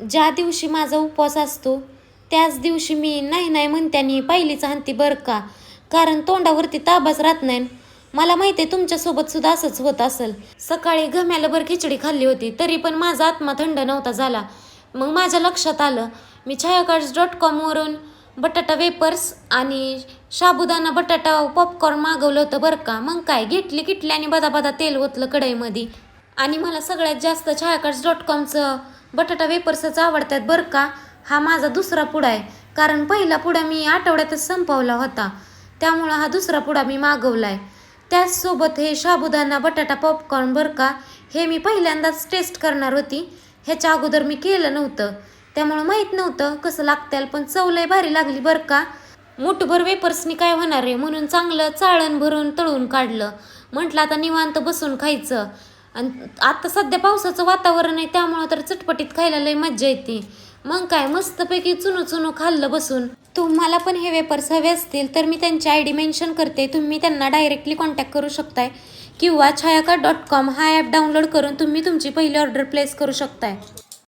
ज्या दिवशी माझा उपवास असतो त्याच दिवशी मी नाही नाही म्हणत्यानी पहिलीच हंती बरं का? कारण तोंडावरती ताबाच राहत नाही. मला माहिती आहे तुमच्यासोबत सुद्धा असंच होत असेल. सकाळी गम्याला खिचडी खाल्ली होती तरी पण माझा आत्मा थंड नव्हता झाला. मग माझ्या लक्षात आलं मी छायाकार्ड्स डॉट कॉमवरून बटाटा वेपर्स आणि साबुदाणा बटाटा पॉपकॉर्न मागवलं होतं बरं का? मग काय? घेतली किटली आणि बदा बदा तेल ओतलं कढईमध्ये. आणि मला सगळ्यात जास्त छायाकार्ड्स डॉट कॉमचं बटाटा वेपर्सच आवडतात बरं का? हा माझा दुसरा पुडा आहे. कारण पहिला पुडा मी आठवड्यातच संपवला होता. त्यामुळं हा दुसरा पुडा मी मागवला आहे त्याचसोबत हे साबुदाणा बटाटा पॉपकॉर्न बरं का? हे मी पहिल्यांदाच टेस्ट करणार होती. ह्याच्या अगोदर मी केलं नव्हतं. त्यामुळं माहीत नव्हतं कसं लागतं पण चव लय भारी लागली बरं का? मुठभर वेपर्सनी काय होणार आहे? म्हणून चांगलं चाळण भरून तळून काढलं. म्हटलं आता निवांत बसून खायचं. आणि आता सध्या पावसाचं वातावरण आहे त्यामुळं तर चटपटीत खायला लय मज्जा येते. मग काय मस्तपैकी चुनू चुनू खाल्लं बसून. तुम्हाला पण हे वेपर्स हवे असतील तर मी त्यांची आय डी मेन्शन करते. तुम्ही त्यांना डायरेक्टली कॉन्टॅक्ट करू शकताय. किंवा छायाका डॉट कॉम हा ॲप डाउनलोड करून तुम्ही तुमची पहिली ऑर्डर प्लेस करू शकताय.